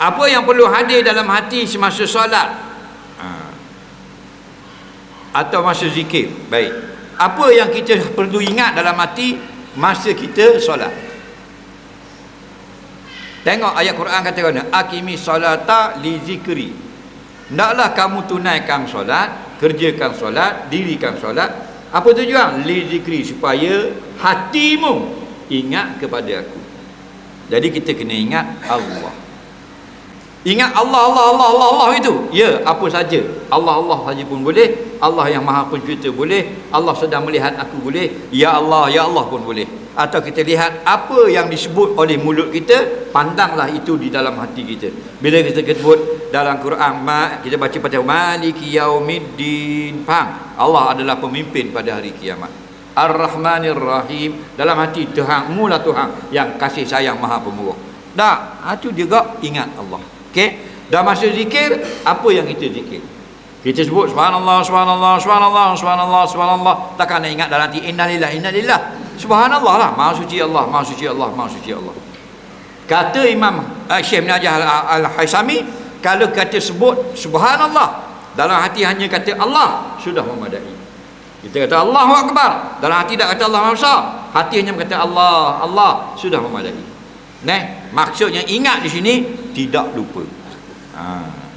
apa yang perlu hadir dalam hati semasa solat ha. atau masa zikir baik apa yang kita perlu ingat dalam hati masa kita solat tengok ayat Quran kata mana akimi solata li zikri Naklah kamu tunaikan solat, kerjakan solat, dirikan solat. Apa tujuan? Li zikri supaya hatimu ingat kepada aku. Jadi kita kena ingat Allah. Ingat Allah Allah Allah Allah Allah itu. Ya, apa saja. Allah Allah saja pun boleh. Allah yang Maha Pencipta boleh. Allah sedang melihat aku boleh. Ya Allah, ya Allah pun boleh atau kita lihat apa yang disebut oleh mulut kita pandanglah itu di dalam hati kita bila kita sebut dalam Quran kita baca pada maliki yaumiddin faham Allah adalah pemimpin pada hari kiamat Ar-Rahmanir Rahim dalam hati Tuhan mula Tuhan yang kasih sayang Maha Pemurah dah itu juga ingat Allah okey dah masa zikir apa yang kita zikir? Kita sebut subhanallah subhanallah subhanallah subhanallah subhanallah. Takkan nak ingat dalam hati innalillah innalillah subhanallah lah. Maha suci Allah maha suci Allah maha suci Allah. Kata Imam uh, Syekh Najah Al-Haisami kalau kata sebut subhanallah dalam hati hanya kata Allah sudah memadai. Kita kata Allahu Akbar. Dalam hati tak kata Allah Maha hati hanya kata Allah Allah sudah memadai. Nah, maksudnya ingat di sini tidak lupa. Ha.